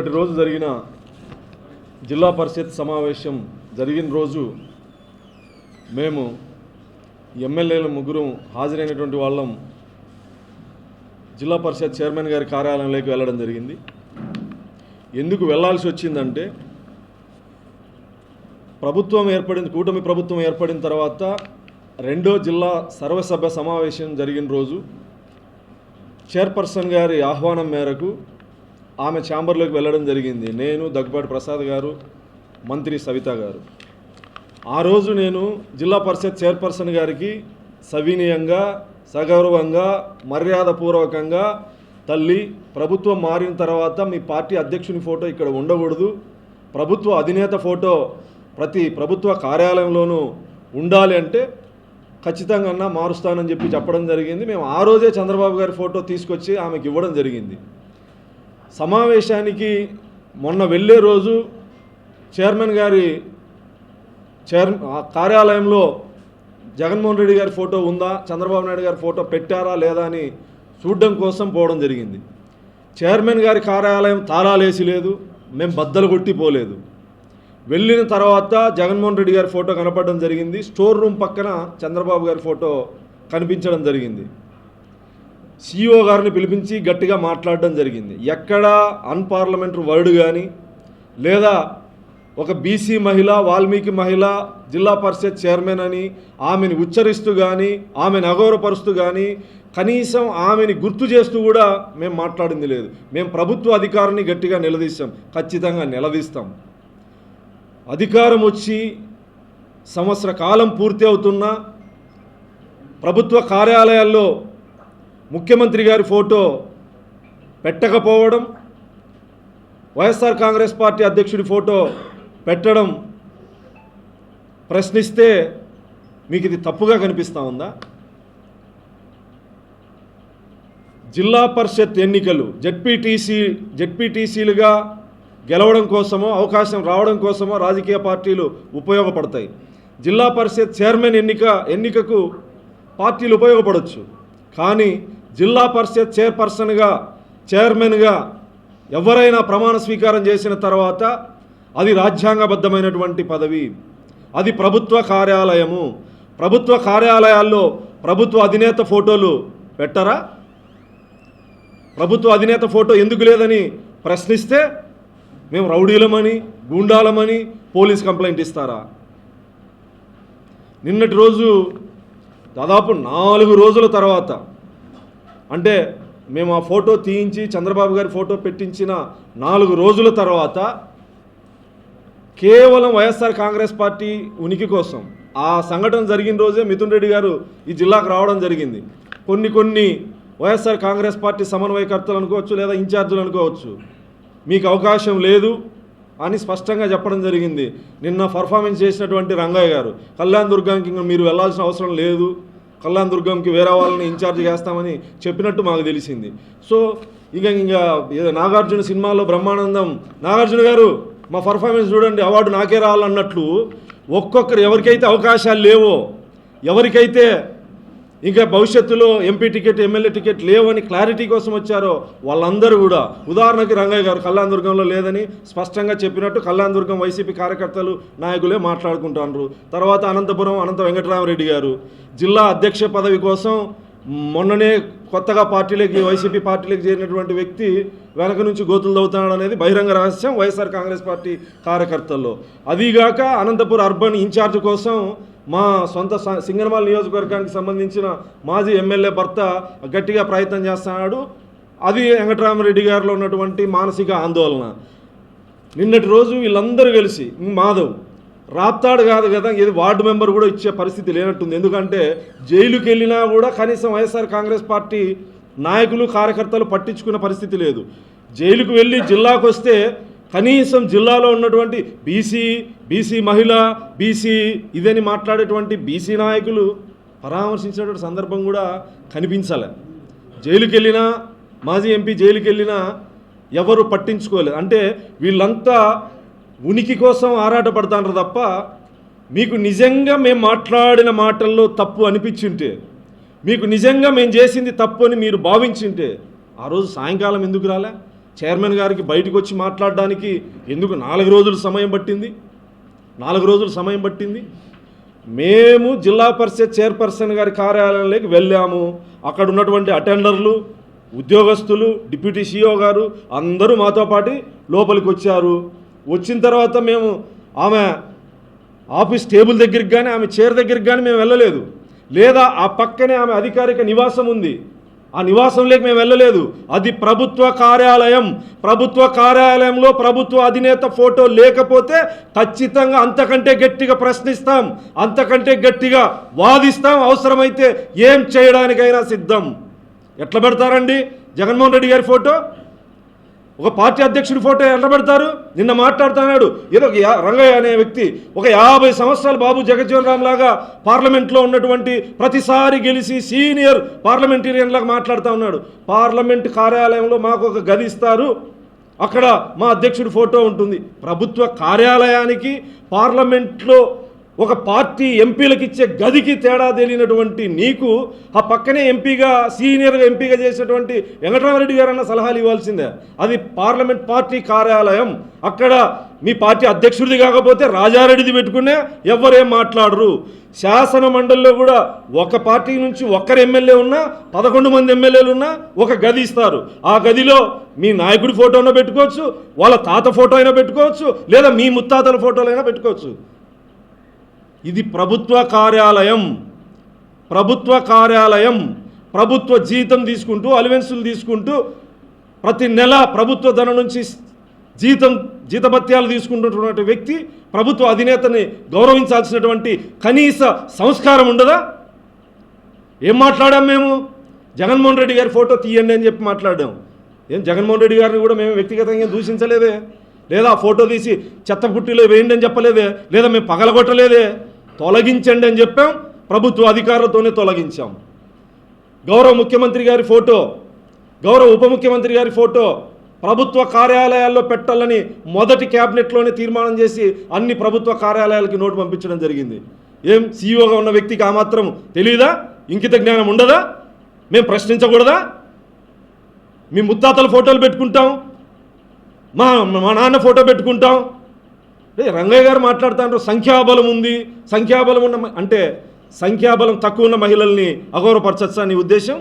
మొన్నటి రోజు జరిగిన జిల్లా పరిషత్ సమావేశం జరిగిన రోజు మేము ఎమ్మెల్యేల ముగ్గురు హాజరైనటువంటి వాళ్ళం జిల్లా పరిషత్ చైర్మన్ గారి కార్యాలయంలోకి వెళ్ళడం జరిగింది. ఎందుకు వెళ్ళాల్సి వచ్చిందంటే ప్రభుత్వం ఏర్పడిన కూటమి ప్రభుత్వం ఏర్పడిన తర్వాత రెండో జిల్లా సర్వసభ్య సమావేశం జరిగిన రోజు చైర్పర్సన్ గారి ఆహ్వానం మేరకు ఆమె ఛాంబర్లోకి వెళ్ళడం జరిగింది. నేను దగ్గుబాటి ప్రసాద్ గారు మంత్రి సవిత గారు. ఆ రోజు నేను జిల్లా పరిషత్ చైర్పర్సన్ గారికి సవినీయంగా సగౌరవంగా మర్యాదపూర్వకంగా తల్లి ప్రభుత్వం మారిన తర్వాత మీ పార్టీ అధ్యక్షుని ఫోటో ఇక్కడ ఉండకూడదు. ప్రభుత్వ అధినేత ఫోటో ప్రతి ప్రభుత్వ కార్యాలయంలోనూ ఉండాలి అంటే ఖచ్చితంగా అన్నా మారుస్తానని చెప్పి చెప్పడం జరిగింది. మేము ఆ రోజే చంద్రబాబు గారి ఫోటో తీసుకొచ్చి ఆమెకి ఇవ్వడం జరిగింది. సమావేశానికి మొన్న వెళ్ళే రోజు చైర్మన్ గారి చైర్ ఆ కార్యాలయంలో జగన్మోహన్ రెడ్డి గారి ఫోటో ఉందా? చంద్రబాబు నాయుడు గారి ఫోటో పెట్టారా లేదా అని చూడడం కోసం పోవడం జరిగింది. చైర్మన్ గారి కార్యాలయం తాళాలేసి లేదు మేము బద్దలు కొట్టిపోలేదు వెళ్ళిన తర్వాత జగన్మోహన్ రెడ్డి గారి ఫోటో కనపడడం జరిగింది. స్టోర్ రూమ్ పక్కన చంద్రబాబు గారి ఫోటో కనిపించడం జరిగింది. సిఇఓ గారిని పిలిపించి గట్టిగా మాట్లాడడం జరిగింది. ఎక్కడా అన్పార్లమెంటరీ వర్డ్ కానీ లేదా ఒక బీసీ మహిళ వాల్మీకి మహిళ జిల్లా పరిషత్ చైర్మన్ అని ఆమెను ఉచ్చరిస్తూ కానీ ఆమెను అగౌరవపరుస్తూ కానీ కనీసం ఆమెని గుర్తు చేస్తూ కూడా మేము మాట్లాడింది లేదు. మేము ప్రభుత్వ అధికారాన్ని గట్టిగా నిలదీస్తాం ఖచ్చితంగా నిలదీస్తాం. అధికారం వచ్చి సంవత్సర కాలం పూర్తి అవుతున్నా ప్రభుత్వ కార్యాలయాల్లో ముఖ్యమంత్రి గారి ఫోటో పెట్టకపోవడం వైఎస్ఆర్ కాంగ్రెస్ పార్టీ అధ్యక్షుడి ఫోటో పెట్టడం ప్రశ్నిస్తే మీకు ఇది తప్పుగా కనిపిస్తూ ఉందా? జిల్లా పరిషత్ ఎన్నికలు జెడ్పీటీసీ జెడ్పీటీసీలుగా గెలవడం కోసమో అవకాశం రావడం కోసమో రాజకీయ పార్టీలు ఉపయోగపడతాయి. జిల్లా పరిషత్ చైర్మన్ ఎన్నిక ఎన్నికకు పార్టీలు ఉపయోగపడవచ్చు కానీ జిల్లా పరిషత్ చైర్పర్సన్గా చైర్మన్గా ఎవరైనా ప్రమాణ స్వీకారం చేసిన తర్వాత అది రాజ్యాంగబద్ధమైనటువంటి పదవి. అది ప్రభుత్వ కార్యాలయము. ప్రభుత్వ కార్యాలయాల్లో ప్రభుత్వ అధినేత ఫోటోలు పెట్టరా? ప్రభుత్వ అధినేత ఫోటో ఎందుకు లేదని ప్రశ్నిస్తే మేము రౌడీలమని గూండాలమని పోలీస్ కంప్లైంట్ ఇస్తారా? నిన్నటి రోజు దాదాపు నాలుగు రోజుల తర్వాత అంటే మేము ఆ ఫోటో తీయించి చంద్రబాబు గారి ఫోటో పెట్టించిన నాలుగు రోజుల తర్వాత కేవలం వైఎస్ఆర్ కాంగ్రెస్ పార్టీ ఉనికి కోసం ఆ సంఘటన జరిగిన రోజే మిథున్ రెడ్డి గారు ఈ జిల్లాకు రావడం జరిగింది. కొన్ని కొన్ని వైఎస్ఆర్ కాంగ్రెస్ పార్టీ సమన్వయకర్తలు అనుకోవచ్చు లేదా ఇన్ఛార్జీలు అనుకోవచ్చు. మీకు అవకాశం లేదు అని స్పష్టంగా చెప్పడం జరిగింది. నిన్న పర్ఫార్మెన్స్ చేసినటువంటి రంగయ్య గారు కళ్యాణ్ దుర్గానికి ఇంకా మీరు వెళ్ళాల్సిన అవసరం లేదు. కళ్యాణ్ దుర్గంకి వేరే వాళ్ళని ఇన్ఛార్జ్ చేస్తామని చెప్పినట్టు మాకు తెలిసింది. సో ఇక ఇంకా ఏదో నాగార్జున సినిమాలో బ్రహ్మానందం నాగార్జున గారు మా పర్ఫార్మెన్స్ చూడండి అవార్డు నాకే రావాలన్నట్లు ఒక్కొక్కరు ఎవరికైతే అవకాశాలు లేవో ఎవరికైతే ఇంకా భవిష్యత్తులో ఎంపీ టికెట్ ఎమ్మెల్యే టికెట్ లేవని క్లారిటీ కోసం వచ్చారో వాళ్ళందరూ కూడా ఉదాహరణకి రంగయ్య గారు కళ్యాణదుర్గంలో లేదని స్పష్టంగా చెప్పినట్టు కళ్యాణదుర్గం వైసీపీ కార్యకర్తలు నాయకులే మాట్లాడుకుంటున్నారు తర్వాత అనంతపురం అనంత వెంకటరామరెడ్డి గారు జిల్లా అధ్యక్ష పదవి కోసం మొన్ననే కొత్తగా పార్టీలోకి వైసీపీ పార్టీలోకి చేరినటువంటి వ్యక్తి వెనక నుంచి గోతులు తవ్వుతున్నాడు అనేది బహిరంగ రహస్యం వైఎస్ఆర్ కాంగ్రెస్ పార్టీ కార్యకర్తల్లో. అదీగాక అనంతపురం అర్బన్ ఇన్ఛార్జ్ కోసం మా సొంత స- సింగనమాల నియోజకవర్గానికి సంబంధించిన మాజీ ఎమ్మెల్యే భర్త గట్టిగా ప్రయత్నం చేస్తున్నాడు. అది వెంకటరామరెడ్డి గారిలో ఉన్నటువంటి మానసిక ఆందోళన. నిన్నటి రోజు వీళ్ళందరూ కలిసి మాధవ్ రాప్తాడు కాదు కదా ఏది వార్డు మెంబర్ కూడా ఇచ్చే పరిస్థితి లేనట్టుంది. ఎందుకంటే జైలుకి వెళ్ళినా కూడా కనీసం వైఎస్ఆర్ కాంగ్రెస్ పార్టీ నాయకులు కార్యకర్తలు పట్టించుకున్న పరిస్థితి లేదు. జైలుకు వెళ్ళి జిల్లాకు వస్తే కనీసం జిల్లాలో ఉన్నటువంటి బీసీ బీసీ మహిళ బీసీ ఇదని మాట్లాడేటువంటి బీసీ నాయకులు పరామర్శించినటువంటి సందర్భం కూడా కనిపించాలి. జైలుకి వెళ్ళినా మాజీ ఎంపీ జైలుకి వెళ్ళినా ఎవరు పట్టించుకోలేదు. అంటే వీళ్ళంతా ఉనికి కోసం ఆరాటపడతాను తప్ప మీకు నిజంగా మేము మాట్లాడిన మాటల్లో తప్పు అనిపించుంటే మీకు నిజంగా మేము చేసింది తప్పు అని మీరు భావించుంటే ఆ రోజు సాయంకాలం ఎందుకు రాలే? చైర్మన్ గారికి బయటకు వచ్చి మాట్లాడడానికి ఎందుకు నాలుగు రోజులు సమయం పట్టింది? నాలుగు రోజులు సమయం పట్టింది? మేము జిల్లా పరిషత్ చైర్పర్సన్ గారి కార్యాలయంలోకి వెళ్ళాము. అక్కడ ఉన్నటువంటి అటెండర్లు ఉద్యోగస్తులు డిప్యూటీ సీఓ గారు అందరూ మాతో పాటు లోపలికి వచ్చారు. వచ్చిన తర్వాత మేము ఆమె ఆఫీస్ టేబుల్ దగ్గరికి కానీ ఆమె చైర్ దగ్గరికి కానీ మేము వెళ్ళలేదు. లేదా ఆ పక్కనే ఆమె అధికారిక నివాసం ఉంది. ఆ నివాసంలోకి మేము వెళ్ళలేదు. అది ప్రభుత్వ కార్యాలయం. ప్రభుత్వ కార్యాలయంలో ప్రభుత్వ అధినేత ఫోటో లేకపోతే ఖచ్చితంగా అంతకంటే గట్టిగా ప్రశ్నిస్తాం. అంతకంటే గట్టిగా వాదిస్తాం. అవసరమైతే ఏం చేయడానికైనా సిద్ధం. ఎట్లా పెడతారండి? జగన్మోహన్ రెడ్డి గారి ఫోటో? ఒక పార్టీ అధ్యక్షుడి ఫోటో ఎండబెడతారు నిన్న మాట్లాడుతున్నాడు. ఏదో రంగయ్య అనే వ్యక్తి. ఒక యాభై సంవత్సరాలు బాబు జగజ్జీవన్ రామ్ లాగా పార్లమెంట్లో ఉన్నటువంటి ప్రతిసారి గెలిచి సీనియర్ పార్లమెంటేరియన్ లాగా మాట్లాడుతూ ఉన్నాడు. పార్లమెంట్ కార్యాలయంలో మాకు ఒక గది ఇస్తారు. అక్కడ మా అధ్యక్షుడి ఫోటో ఉంటుంది. ప్రభుత్వ కార్యాలయానికి పార్లమెంట్లో ఒక పార్టీ ఎంపీలకు ఇచ్చే గదికి తేడా తెలియనటువంటి నీకు ఆ పక్కనే ఎంపీగా సీనియర్గా ఎంపీగా చేసినటువంటి వెంకటరామరెడ్డి గారు అన్న సలహాలు ఇవ్వాల్సిందే. అది పార్లమెంట్ పార్టీ కార్యాలయం. అక్కడ మీ పార్టీ అధ్యక్షుడిది కాకపోతే రాజారెడ్డిది పెట్టుకునే ఎవరేం మాట్లాడరు. శాసన మండలిలో కూడా ఒక పార్టీ నుంచి ఒక్కరు ఎమ్మెల్యే ఉన్నా పదకొండు మంది ఎమ్మెల్యేలు ఉన్నా ఒక గది ఇస్తారు. ఆ గదిలో మీ నాయకుడి ఫోటో పెట్టుకోవచ్చు వాళ్ళ తాత ఫోటో అయినా పెట్టుకోవచ్చు లేదా మీ ముత్తాతల ఫోటోలైనా పెట్టుకోవచ్చు. ఇది ప్రభుత్వ కార్యాలయం. ప్రభుత్వ కార్యాలయం. ప్రభుత్వ జీతం తీసుకుంటూ అలవెన్సులు తీసుకుంటూ ప్రతి నెల ప్రభుత్వ ధనం నుంచి జీతం జీతభత్యాలు తీసుకుంటున్నటువంటి వ్యక్తి ప్రభుత్వ అధినేతని గౌరవించాల్సినటువంటి కనీస సంస్కారం ఉండదా? ఏం మాట్లాడాం మేము? జగన్మోహన్ రెడ్డి గారి ఫోటో తీయండి అని చెప్పి మాట్లాడాం. ఏం జగన్మోహన్ రెడ్డి గారిని కూడా మేము వ్యక్తిగతంగా దూషించలేదే? లేదా ఫోటో తీసి చెత్త పుట్టిలో వేయండి అని చెప్పలేదే? లేదా మేము పగలగొట్టలేదే? తొలగించండి అని చెప్పాం. ప్రభుత్వ అధికారులతోనే తొలగించాం. గౌరవ ముఖ్యమంత్రి గారి ఫోటో గౌరవ ఉప ముఖ్యమంత్రి గారి ఫోటో ప్రభుత్వ కార్యాలయాల్లో పెట్టాలని మొదటి క్యాబినెట్లోనే తీర్మానం చేసి అన్ని ప్రభుత్వ కార్యాలయాలకి నోటు పంపించడం జరిగింది. ఏం సీఈఓగా ఉన్న వ్యక్తికి ఆ మాత్రం తెలియదా ఇంకిత జ్ఞానం ఉండదా? మేము ప్రశ్నించకూడదా? మీ ముత్తాతల ఫోటోలు పెట్టుకుంటాం. మా మా నాన్న ఫోటో పెట్టుకుంటాం. రంగయ్య గారు మాట్లాడుతాండ్రు సంఖ్యాబలం ఉంది సంఖ్యాబలం ఉన్న అంటే సంఖ్యాబలం తక్కువ ఉన్న మహిళల్ని అగౌరవపరచచ్చా నీ ఉద్దేశం?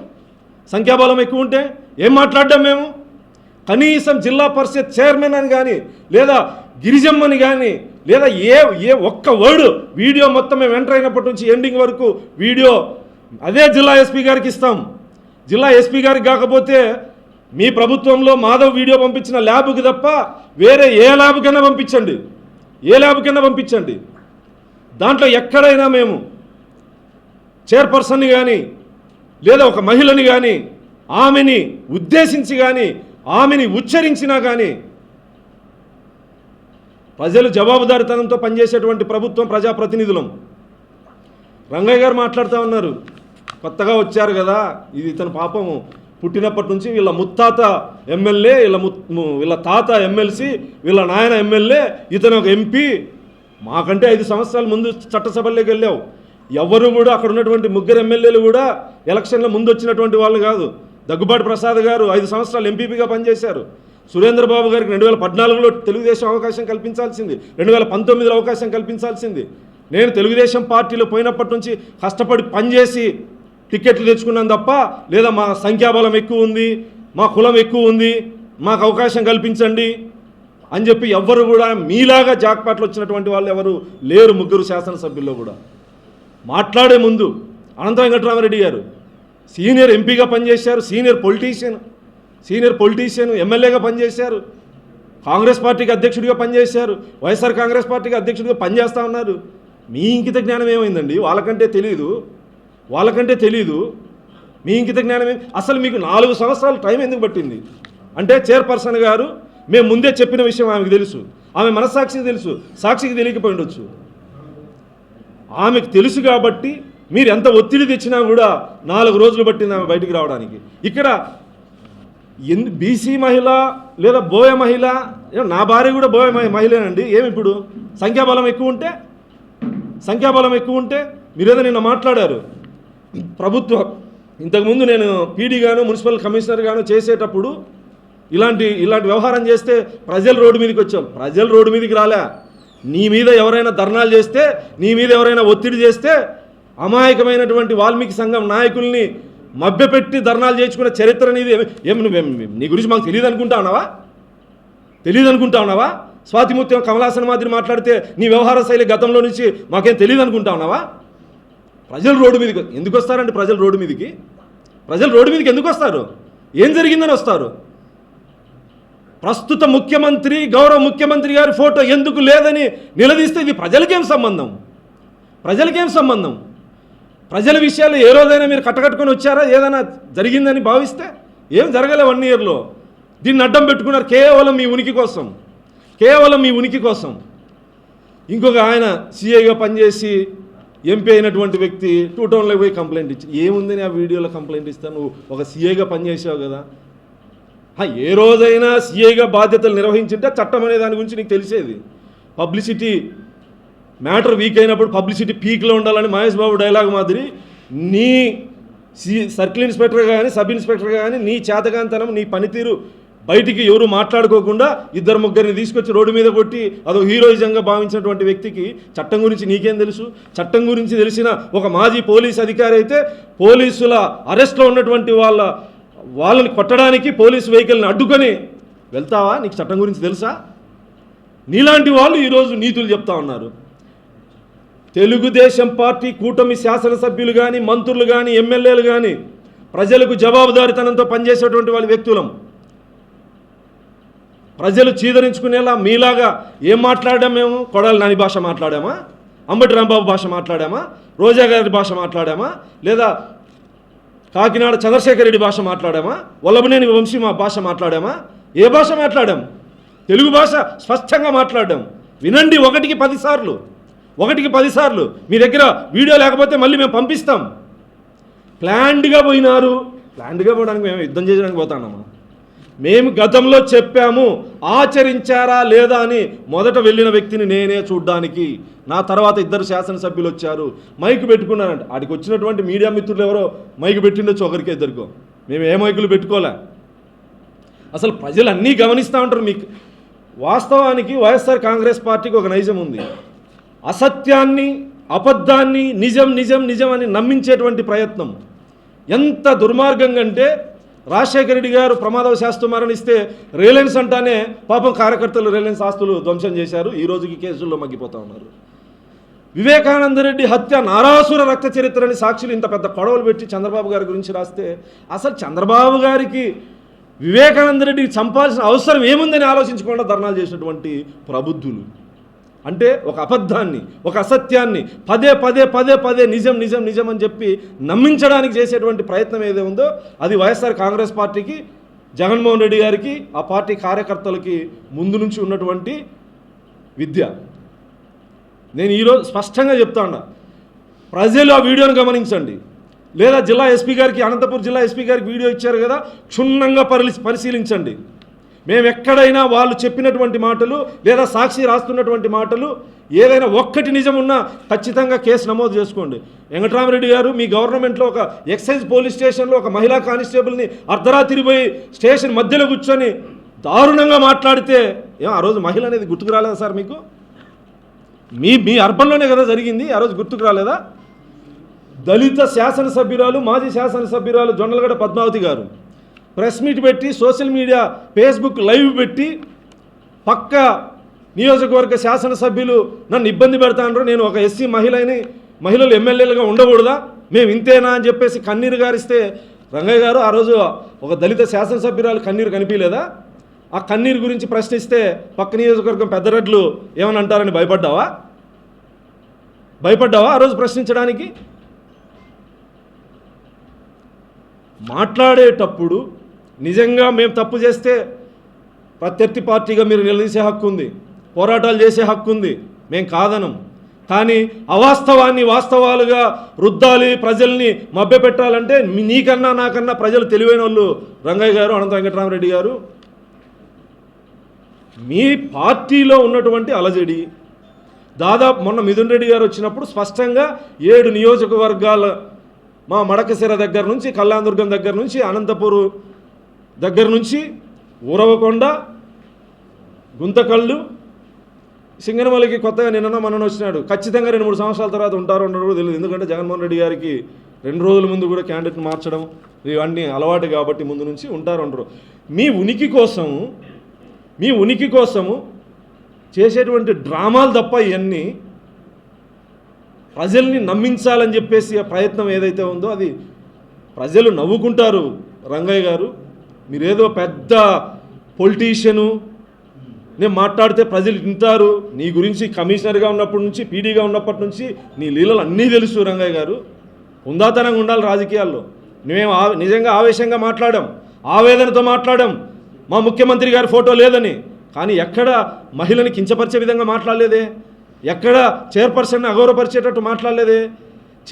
సంఖ్యాబలం ఎక్కువ ఉంటే ఏం మాట్లాడ్డాం మేము? కనీసం జిల్లా పరిషత్ చైర్మన్ అని కానీ లేదా గిరిజమ్మని కానీ లేదా ఏ ఏ ఒక్క వర్డ్ వీడియో మొత్తం మేము ఎంటర్ అయినప్పటి నుంచి ఎండింగ్ వరకు వీడియో అదే జిల్లా ఎస్పీ గారికి ఇస్తాం. జిల్లా ఎస్పీ గారికి కాకపోతే మీ ప్రభుత్వంలో మాధవ్ వీడియో పంపించిన ల్యాబ్కి తప్ప వేరే ఏ ల్యాబ్కైనా పంపించండి. ఏ ల్యాబ్ కింద పంపించండి? దాంట్లో ఎక్కడైనా మేము చైర్పర్సన్ని కానీ లేదా ఒక మహిళని కానీ ఆమెని ఉద్దేశించి కానీ ఆమెని ఉచ్చరించినా కానీ ప్రజలు జవాబుదారితనంతో పనిచేసేటువంటి ప్రభుత్వం ప్రజాప్రతినిధులం. రంగయ్య గారు మాట్లాడుతూ ఉన్నారు. కొత్తగా వచ్చారు కదా ఇది ఇతను పాపము. పుట్టినప్పటి నుంచి వీళ్ళ ముత్తాత ఎమ్మెల్యే వీళ్ళ ము ము- వీళ్ళ తాత ఎమ్మెల్సీ వీళ్ళ నాయన ఎమ్మెల్యే ఇతను ఒక ఎంపీ. మాకంటే ఐదు సంవత్సరాల ముందు చట్టసభల్లోకి వెళ్ళావు. ఎవరు కూడా అక్కడ ఉన్నటువంటి ముగ్గురు ఎమ్మెల్యేలు కూడా ఎలక్షన్లో ముందు వచ్చినటువంటి వాళ్ళు కాదు. దగ్గుబాటి ప్రసాద్ గారు ఐదు సంవత్సరాలు ఎంపీపీగా పనిచేశారు. సురేంద్ర బాబు గారికి రెండు వేల పద్నాలుగులో తెలుగుదేశం అవకాశం కల్పించాల్సింది. రెండు వేల పంతొమ్మిదిలో అవకాశం కల్పించాల్సింది. నేను తెలుగుదేశం పార్టీలో పోయినప్పటి నుంచి కష్టపడి పనిచేసి టికెట్లు తెచ్చుకున్నాం తప్ప లేదా మా సంఖ్యాబలం ఎక్కువ ఉంది మా కులం ఎక్కువ ఉంది మాకు అవకాశం కల్పించండి అని చెప్పి ఎవ్వరు కూడా మీలాగా జాక్పాట్లు వచ్చినటువంటి వాళ్ళు ఎవరు లేరు ముగ్గురు శాసనసభ్యుల్లో కూడా. మాట్లాడే ముందు అనంత వెంకటరామరెడ్డి గారు సీనియర్ ఎంపీగా పనిచేశారు సీనియర్ పొలిటీషియన్ సీనియర్ పొలిటీషియన్ ఎమ్మెల్యేగా పనిచేశారు కాంగ్రెస్ పార్టీకి అధ్యక్షుడిగా పనిచేశారు వైఎస్ఆర్ కాంగ్రెస్ పార్టీకి అధ్యక్షుడిగా పనిచేస్తూ ఉన్నారు. మీ ఇంకిత జ్ఞానం ఏమైందండి? వాళ్ళకంటే తెలీదు. వాళ్ళకంటే తెలీదు. మీ ఇంకిత జ్ఞానం ఏమి అసలు మీకు నాలుగు సంవత్సరాలు టైం ఎందుకు పట్టింది? అంటే చైర్పర్సన్ గారు మేము ముందే చెప్పిన విషయం ఆమెకు తెలుసు. ఆమె మనస్సాక్షికి తెలుసు. సాక్షికి తెలియకపోయి ఉండొచ్చు. ఆమెకు తెలుసు కాబట్టి మీరు ఎంత ఒత్తిడి తెచ్చినా కూడా నాలుగు రోజులు పట్టింది ఆమె బయటికి రావడానికి. ఇక్కడ ఎందు బీసీ మహిళ లేదా బోయ మహిళ నా భార్య కూడా బోయ మహి- ఏమి ఇప్పుడు? సంఖ్యాబలం ఎక్కువ ఉంటే? సంఖ్యాబలం ఎక్కువ ఉంటే? మీరేదో నిన్న మాట్లాడారు. ప్రభుత్వం. ఇంతకుముందు నేను పీడీగాను మున్సిపల్ కమిషనర్ గాను చేసేటప్పుడు ఇలాంటి ఇలాంటి వ్యవహారం చేస్తే ప్రజలు రోడ్డు మీదకి వచ్చాం. ప్రజలు రోడ్డు మీదకి రాలే. నీ మీద ఎవరైనా ధర్నాలు చేస్తే నీ మీద ఎవరైనా ఒత్తిడి చేస్తే అమాయకమైనటువంటి వాల్మీకి సంఘం నాయకుల్ని మభ్యపెట్టి ధర్నాలు చేయించుకున్న చరిత్ర నీది. ఏం నీ గురించి మాకు తెలియదు అనుకుంటా ఉన్నావా? తెలియదు అనుకుంటా ఉన్నావా? స్వాతిముత్యం కమలాసన మాదిరి మాట్లాడితే నీ వ్యవహార శైలి గతంలో నుంచి మాకేం తెలియదు అనుకుంటా ఉన్నావా? ప్రజలు రోడ్డు మీదకి ఎందుకు వస్తారండి ప్రజలు రోడ్డు మీదకి? ప్రజలు రోడ్డు మీదకి ఎందుకు వస్తారు? ఏం జరిగిందని వస్తారు? ప్రస్తుత ముఖ్యమంత్రి గౌరవ ముఖ్యమంత్రి గారి ఫోటో ఎందుకు లేదని నిలదీస్తే ఇది ప్రజలకేం సంబంధం? ప్రజలకేం సంబంధం? ప్రజల విషయాలు ఏ రోజైనా మీరు కట్టకట్టుకొని వచ్చారా? ఏదైనా జరిగిందని భావిస్తే ఏం జరగలే వన్ ఇయర్లో. దీన్ని అడ్డం పెట్టుకున్నారు కేవలం మీ ఉనికి కోసం. కేవలం మీ ఉనికి కోసం. ఇంకొక ఆయన సీఐగా పనిచేసి ఎంపీ అయినటువంటి వ్యక్తి టూ టౌన్లో పోయి కంప్లైంట్ ఇచ్చి ఏముందని ఆ వీడియోలో కంప్లైంట్ ఇస్తాను నువ్వు ఒక సీఐగా పనిచేసావు కదా. ఏ రోజైనా సీఐగా బాధ్యతలు నిర్వహించింటే చట్టం అనే దాని గురించి నీకు తెలిసేది. పబ్లిసిటీ మ్యాటర్ వీక్ అయినప్పుడు పబ్లిసిటీ పీక్లో ఉండాలని మహేష్ బాబు డైలాగ్ మాదిరి నీ సి సర్కిల్ ఇన్స్పెక్టర్ కానీ సబ్ ఇన్స్పెక్టర్ కానీ నీ చేతకాంతనం నీ పనితీరు బయటికి ఎవరు మాట్లాడుకోకుండా ఇద్దరు ముగ్గురిని తీసుకొచ్చి రోడ్డు మీద కొట్టి అదో హీరోయిజంగా భావించినటువంటి వ్యక్తికి చట్టం గురించి నీకేం తెలుసు? చట్టం గురించి తెలిసిన ఒక మాజీ పోలీస్ అధికారి అయితే పోలీసుల అరెస్ట్లో ఉన్నటువంటి వాళ్ళ వాళ్ళని కొట్టడానికి పోలీస్ వెహికల్ని అడ్డుకొని వెళ్తావా? నీకు చట్టం గురించి తెలుసా? నీలాంటి వాళ్ళు ఈరోజు నీతులు చెప్తా ఉన్నారు. తెలుగుదేశం పార్టీ కూటమి శాసనసభ్యులు కానీ మంత్రులు కానీ ఎమ్మెల్యేలు కానీ ప్రజలకు జవాబుదారితనంతో పనిచేసేటువంటి వాళ్ళ వ్యక్తులం. ప్రజలు చీదరించుకునేలా మీలాగా ఏం మాట్లాడాం మేము? కొడాలి నాని భాష మాట్లాడామా? అంబటి రాంబాబు భాష మాట్లాడామా? రోజా గారి భాష మాట్లాడామా? లేదా కాకినాడ చంద్రశేఖర్ రెడ్డి భాష మాట్లాడామా? వల్లభనేని వంశీ మా భాష మాట్లాడామా? ఏ భాష మాట్లాడాం? తెలుగు భాష స్పష్టంగా మాట్లాడాం. వినండి ఒకటికి పదిసార్లు. ఒకటికి పదిసార్లు. మీ దగ్గర వీడియో లేకపోతే మళ్ళీ మేము పంపిస్తాం. ప్లాండ్గా పోయినారు. ప్లాండ్గా పోవడానికి మేము యుద్ధం చేయడానికి పోతానమ్మా. మేము గతంలో చెప్పాము ఆచరించారా లేదా అని మొదట వెళ్ళిన వ్యక్తిని నేనే చూడ్డానికి. నా తర్వాత ఇద్దరు శాసనసభ్యులు వచ్చారు మైకు పెట్టుకున్నానంట ఆడికి వచ్చినటువంటి మీడియా మిత్రులు ఎవరో మైకు పెట్టిండొచ్చు ఒకరికి ఇద్దరికో. మేము ఏ మైకులు పెట్టుకోలే. అసలు ప్రజలు అన్నీ గమనిస్తూ ఉంటారు మీకు. వాస్తవానికి వైఎస్ఆర్ కాంగ్రెస్ పార్టీకి ఒక నైజం ఉంది. అసత్యాన్ని అబద్ధాన్ని నిజం నిజం నిజం అని నమ్మించేటువంటి ప్రయత్నం. ఎంత దుర్మార్గంగా అంటే రాజశేఖర రెడ్డి గారు ప్రమాదవశాస్తు మరణిస్తే రిలయన్స్ అంటానే పాపం కార్యకర్తలు రిలయన్స్ ఆస్తులు ధ్వంసం చేశారు. ఈ రోజుకి కేసుల్లో మగ్గిపోతా ఉన్నారు. వివేకానంద రెడ్డి హత్య నారాసుర రక్త చరిత్రని సాక్షులు ఇంత పెద్ద కొడవలు పెట్టి చంద్రబాబు గారి గురించి రాస్తే అసలు చంద్రబాబు గారికి వివేకానంద రెడ్డికి చంపాల్సిన అవసరం ఏముందని ఆలోచించకుండా ధర్నాలు చేసినటువంటి ప్రబుద్ధులు. అంటే ఒక అబద్ధాన్ని ఒక అసత్యాన్ని పదే పదే పదే పదే నిజం నిజం నిజం అని చెప్పి నమ్మించడానికి చేసేటువంటి ప్రయత్నం ఏదో ఉందో అది వైఎస్ఆర్ కాంగ్రెస్ పార్టీకి జగన్మోహన్ రెడ్డి గారికి ఆ పార్టీ కార్యకర్తలకి ముందు నుంచి ఉన్నటువంటి విద్య. నేను ఈరోజు స్పష్టంగా చెప్తా ఉన్నా. ప్రజలు ఆ వీడియోను గమనించండి. లేదా జిల్లా ఎస్పీ గారికి అనంతపురం జిల్లా ఎస్పీ గారికి వీడియో ఇచ్చారు కదా క్షుణ్ణంగా పరిశీలించండి. మేము ఎక్కడైనా వాళ్ళు చెప్పినటువంటి మాటలు లేదా సాక్షి రాస్తున్నటువంటి మాటలు ఏదైనా ఒక్కటి నిజం ఉన్నా ఖచ్చితంగా కేసు నమోదు చేసుకోండి. వెంకటరామరెడ్డి గారు మీ గవర్నమెంట్లో ఒక ఎక్సైజ్ పోలీస్ స్టేషన్లో ఒక మహిళా కానిస్టేబుల్ని అర్ధరాత్రి పోయి స్టేషన్ మధ్యలో కూర్చొని దారుణంగా మాట్లాడితే ఏం ఆ రోజు మహిళ అనేది గుర్తుకు రాలేదా సార్ మీకు? మీ మీ అర్బన్లోనే కదా జరిగింది ఆ రోజు గుర్తుకు రాలేదా? దళిత శాసనసభ్యురాలు మాజీ శాసనసభ్యురాలు జొన్నలగడ పద్మావతి గారు. ప్రెస్ మీట్ పెట్టి సోషల్ మీడియా ఫేస్బుక్ లైవ్ పెట్టి పక్క నియోజకవర్గ శాసనసభ్యులు నన్ను ఇబ్బంది పెడతాను నేను ఒక ఎస్సీ మహిళని మహిళలు ఎమ్మెల్యేలుగా ఉండకూడదా? మేము ఇంతేనా అని చెప్పేసి కన్నీరు గారిస్తే రంగయ్య గారు ఆ రోజు ఒక దళిత శాసనసభ్యురాలు కన్నీరు కనిపించలేదా? ఆ కన్నీరు గురించి ప్రశ్నిస్తే పక్క నియోజకవర్గం పెద్దరెడ్లు ఏమని అంటారని భయపడ్డావా? భయపడ్డావా ఆ రోజు ప్రశ్నించడానికి? మాట్లాడేటప్పుడు నిజంగా మేము తప్పు చేస్తే ప్రత్యర్థి పార్టీగా మీరు నిలదీసే హక్కు ఉంది. పోరాటాలు చేసే హక్కు ఉంది. మేము కాదనం. కానీ అవాస్తవాన్ని వాస్తవాలుగా రుద్దాలి ప్రజల్ని మభ్యపెట్టాలంటే నీకన్నా నాకన్నా ప్రజలు తెలివైన వాళ్ళు రంగయ్య గారు అనంత వెంకటరామరెడ్డి గారు. మీ పార్టీలో ఉన్నటువంటి అలజడి దాదాపు మొన్న మిథున్ రెడ్డి గారు వచ్చినప్పుడు స్పష్టంగా ఏడు నియోజకవర్గాల మా మడకశిర దగ్గర నుంచి కళ్యాణదుర్గం దగ్గర నుంచి అనంతపూరు దగ్గర నుంచి ఊరవకొండ గుంతకళ్ళు సింగనమలకి కొత్తగా నిన్న మనన వచ్చినాడు. ఖచ్చితంగా రెండు మూడు సంవత్సరాల తర్వాత ఉంటారు ఉండరో కూడా తెలియదు. ఎందుకంటే జగన్మోహన్ రెడ్డి గారికి రెండు రోజుల ముందు కూడా క్యాండిడేట్ మార్చడం ఇవన్నీ అలవాటు కాబట్టి ముందు నుంచి ఉంటారు ఉండరు. మీ ఉనికి కోసము మీ ఉనికి కోసము చేసేటువంటి డ్రామాలు తప్ప ఇవన్నీ ప్రజల్ని నమ్మించాలని చెప్పేసి ఆ ప్రయత్నం ఏదైతే ఉందో అది ప్రజలు నవ్వుకుంటారు రంగయ్య గారు. మీరేదో పెద్ద పొలిటీషియను. నేను మాట్లాడితే ప్రజలు వింటారు. నీ గురించి కమిషనర్గా ఉన్నప్పటి నుంచి పీడీగా ఉన్నప్పటి నుంచి నీ లీలలు అన్నీ తెలుసు రంగయ్య గారు. ఉందాతనంగా ఉండాలి రాజకీయాల్లో. మేము నిజంగా ఆవేశంగా మాట్లాడాం. ఆవేదనతో మాట్లాడాం. మా ముఖ్యమంత్రి గారి ఫోటో లేదని. కానీ ఎక్కడ మహిళని కించపరిచే విధంగా మాట్లాడలేదే? ఎక్కడ చైర్పర్సన్ అగౌరవపరిచేటట్టు మాట్లాడలేదే?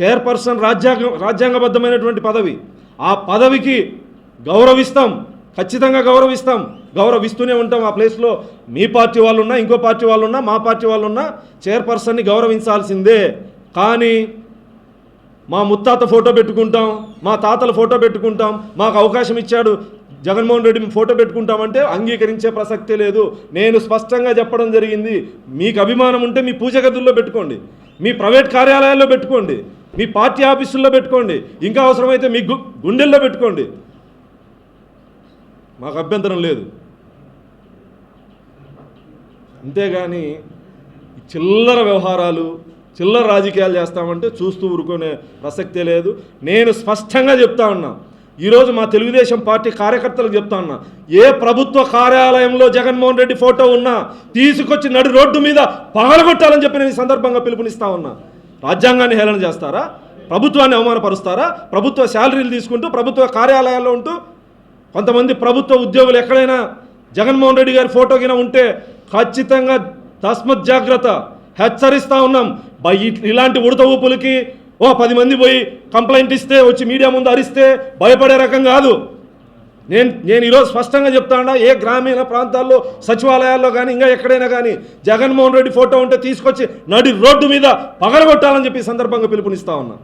చైర్పర్సన్ రాజ్యాంగ రాజ్యాంగబద్ధమైనటువంటి పదవి. ఆ పదవికి గౌరవిస్తాం. ఖచ్చితంగా గౌరవిస్తాం. గౌరవిస్తూనే ఉంటాం ఆ ప్లేస్లో. మీ పార్టీ వాళ్ళు ఉన్నా ఇంకో పార్టీ వాళ్ళు ఉన్నా మా పార్టీ వాళ్ళు ఉన్నా చైర్పర్సన్ని గౌరవించాల్సిందే. కానీ మా ముత్తాత ఫోటో పెట్టుకుంటాం మా తాతల ఫోటో పెట్టుకుంటాం మాకు అవకాశం ఇచ్చాడు జగన్మోహన్ రెడ్డి ఫోటో పెట్టుకుంటామంటే అంగీకరించే ప్రసక్తే లేదు. నేను స్పష్టంగా చెప్పడం జరిగింది మీకు అభిమానం ఉంటే మీ పూజ గదుల్లో పెట్టుకోండి మీ ప్రైవేట్ కార్యాలయాల్లో పెట్టుకోండి మీ పార్టీ ఆఫీసుల్లో పెట్టుకోండి ఇంకా అవసరమైతే మీ గు గుండెల్లో పెట్టుకోండి. మాకు అభ్యంతరం లేదు. అంతేగాని చిల్లర వ్యవహారాలు చిల్లర రాజకీయాలు చేస్తామంటే చూస్తూ ఊరుకునే ప్రసక్తే లేదు. నేను స్పష్టంగా చెప్తా ఉన్నా ఈరోజు మా తెలుగుదేశం పార్టీ కార్యకర్తలకు చెప్తా ఉన్నా ఏ ప్రభుత్వ కార్యాలయంలో జగన్మోహన్ రెడ్డి ఫోటో ఉన్నా తీసుకొచ్చి నడు రోడ్డు మీద పగలగొట్టాలని చెప్పి నేను సందర్భంగా పిలుపునిస్తా ఉన్నా. రాజ్యాంగాన్ని హేళన చేస్తారా? ప్రభుత్వాన్ని అవమానపరుస్తారా? ప్రభుత్వ శాలరీలు తీసుకుంటూ ప్రభుత్వ కార్యాలయాల్లో ఉంటూ కొంతమంది ప్రభుత్వ ఉద్యోగులు ఎక్కడైనా జగన్మోహన్ రెడ్డి గారి ఫోటో కింద ఉంటే ఖచ్చితంగా తస్మత్ జాగ్రత్త హెచ్చరిస్తా ఉన్నాం. ఇలాంటి ఉడత ఊపులకి ఓ పది మంది పోయి కంప్లైంట్ ఇస్తే వచ్చి మీడియా ముందు అరిస్తే భయపడే రకం కాదు. నేను నేను ఈరోజు స్పష్టంగా చెప్తాను ఏ గ్రామీణ ప్రాంతాల్లో సచివాలయాల్లో కానీ ఇంకా ఎక్కడైనా కానీ జగన్మోహన్ రెడ్డి ఫోటో ఉంటే తీసుకొచ్చి నడి రోడ్డు మీద పగలగొట్టాలని చెప్పి సందర్భంగా పిలుపునిస్తా ఉన్నా.